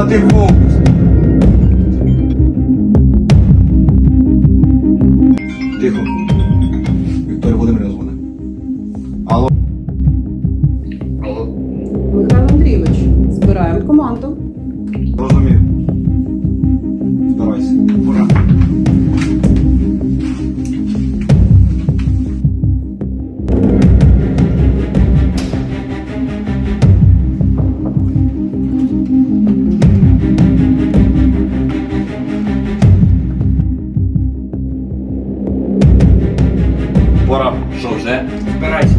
Та ти. Тихо. Вікторія Володимирівна дзвонить. Алло. Алло. Михайло Андрійович, збираємо команду. Розумію. Пора. Що вже? Збирайся.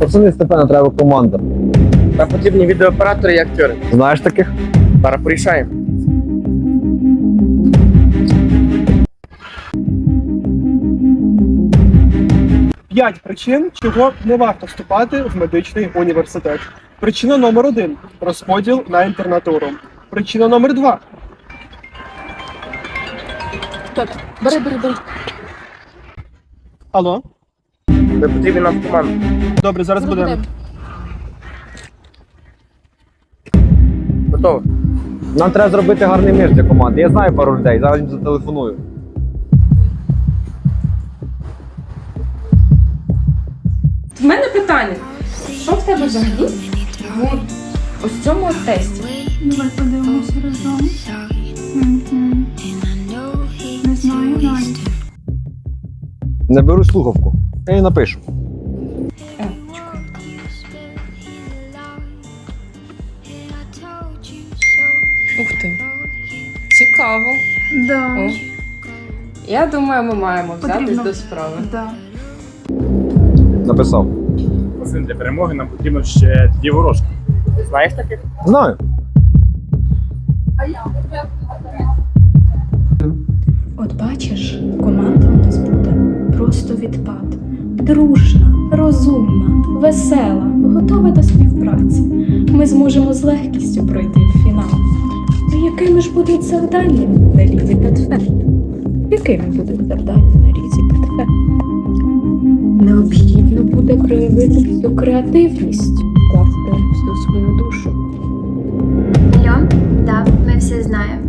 Пацани, Степана, треба команда. Нам потрібні відеооператори і актери. Знаєш таких? Зараз порішаємо. П'ять причин, чого не варто вступати в медичний університет. Причина номер один розподіл на інтернатуру. Причина номер два Так, бери, бери, бери. Алло, потрібні нам в добре, зараз будемо. Готово. Нам треба зробити гарний мір для команди. Я знаю пару людей, зараз їм зателефоную. В мене питання. Що в тебе взагалі в ось цьому тесті? Давай подивимося разом. Не знаю навіть. Не беру слухавку. Я їй напишу. Е, чекай. Ух ти. Цікаво. Да. О. Я думаю, ми маємо взятись Потрібно. до справи. Да. Написав. Пацани, для перемоги нам потрібно ще дві ворожки. Знаєш таких? Знаю. От бачиш, команда у нас буде просто відпад. Дружна, розумна, весела, готова до співпраці. Ми зможемо з легкістю пройти в фінал. А якими ж будуть завдання на лізі Петфет? Якими будуть завдання на лізі Петфет? Буде проявити всю креативність, вкласти всю свою душу. Алло? Да, ми все знаємо.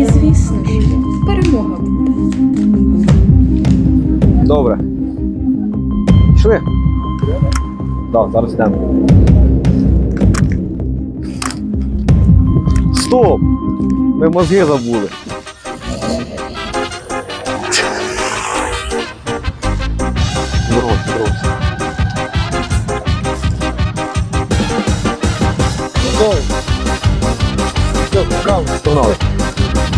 І звісно ж, перемога Добре. Пішли? Так, зараз йдемо. Стоп! Ми мозги забули. Все, погнали.